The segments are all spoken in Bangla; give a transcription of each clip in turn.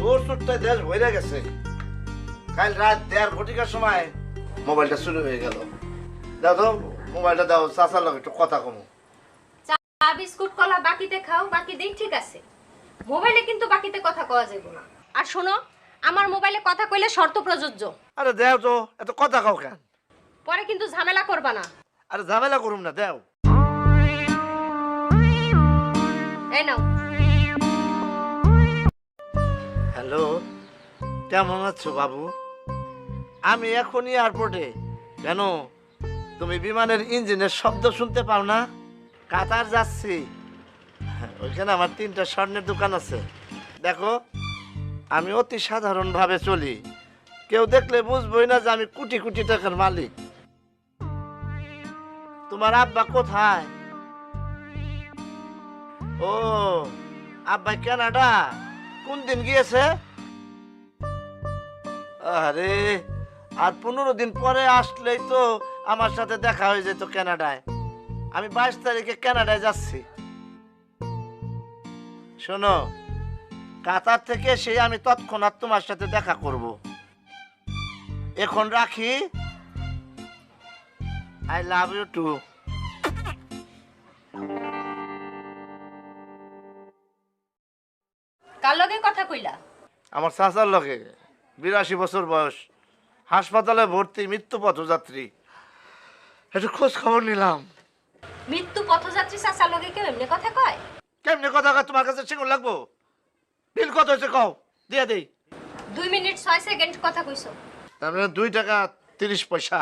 চোর চোরটাই দেশ ভরে গেছে। কাল রাত দেড় ঘটিকার সময় মোবাইলটা শুরু হয়ে গেল। দাও তো মোবাইলটা দাও চাচার লগে একটু কথা কমু। চা বিস্কুট কলা বাকিতে খাও বাকি দিন ঠিক আছে। মোবাইলে কিন্তু বাকিতে কথা কওয়া যাবে না। আর শোনো আমার মোবাইলে কথা কইলে শর্ত প্রযোজ্য। আরে দেও তো এত কথা কাও কেন? পরে কিন্তু ঝামেলা করবা না। আরে ঝামেলা করুম না দেও। এই নাও। হ্যালো, কেমন আছো বাবু? আমি এখনই এয়ারপোর্টে কেন, তুমি বিমানের ইঞ্জিনের শব্দ শুনতে পাও না? কাতার যাচ্ছি। ওইখানে আমার তিনটা স্বর্ণের দোকান আছে। দেখো, আমি অতি সাধারণভাবে চলি। কেউ দেখলে বুঝবই না যে আমি কোটি কোটি টাকার মালিক। তোমার আব্বা কোথায়? ও, আব্বা কানাডা? কোন দিন গিয়েছে? আরে আর পনেরো দিন পরে আসলেই তো আমার সাথে দেখা হয়ে যেত কানাডায় আমি বাইশ তারিখে কানাডায় যাচ্ছি। শোনো, কাতার থেকে সেই আমি তৎক্ষণাৎ তোমার সাথে দেখা করব। এখন রাখি। আই লাভ ইউ টু কার লগে কথা কইলা? আমার চাচার লগে বিরাশি বছর বয়স হাসপাতালে ভর্তি মৃত্যু পথযাত্রী। একটু খোঁজ খবর নিলাম। মৃত্যু পথযাত্রী চাচার লগে কেউ এমনি কথা কয়? কেমনি কথা কয়? তোমার কাছে সেগুলো লাগবো? বিল কত হয়েছে কও? দিয়ে দেই। দুই মিনিট ছয় সেকেন্ড কথা কইছো। তার মানে দুই টাকা তিরিশ পয়সা।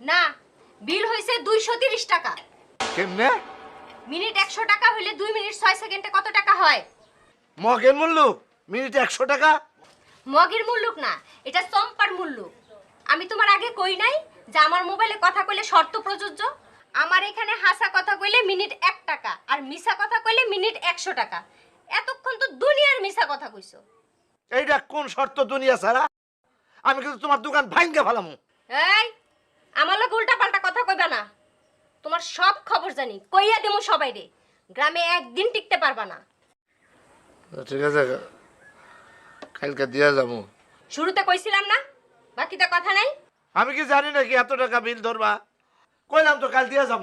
না বিল হইছে দুইশো তিরিশ টাকা। কেমনে? মিনিট একশো টাকা হইলে দুই মিনিট ছয় সেকেন্ডে কত টাকা হয়? মগের মূল্য? মিনিটে একশো টাকা? মগের মুল্লুক না এটা চম্পার মুল্লুক আমি তোমার আগে কই নাই যে আমার মোবাইলে কথা কইলে শর্ত প্রযোজ্য? আমার এখানে হাসা কথা কইলে মিনিট এক টাকা আর মিছা কথা কইলে মিনিট একশো টাকা। এতক্ষণ তো দুনিয়ার মিছা কথা কইছো। এইটা কোন শর্ত দুনিয়া ছাড়া? আমি কিন্তু তোমার দোকান ভাঙ্গে ফেলামু। এই আমার লোক উল্টা পাল্টা কথা কইবা না। তোমার সব খবর জানি কইয়া দেবো সবাই রে গ্রামে একদিন টিকতে পারবা না। ঠিক আছে কালকে দিয়া যাব। শুরুতে কইছিলাম না বাকিটা কথা নাই। আমি কি জানি নাকি এত টাকা বিল ধরবা? কইলাম তো কাল দিয়া যাব।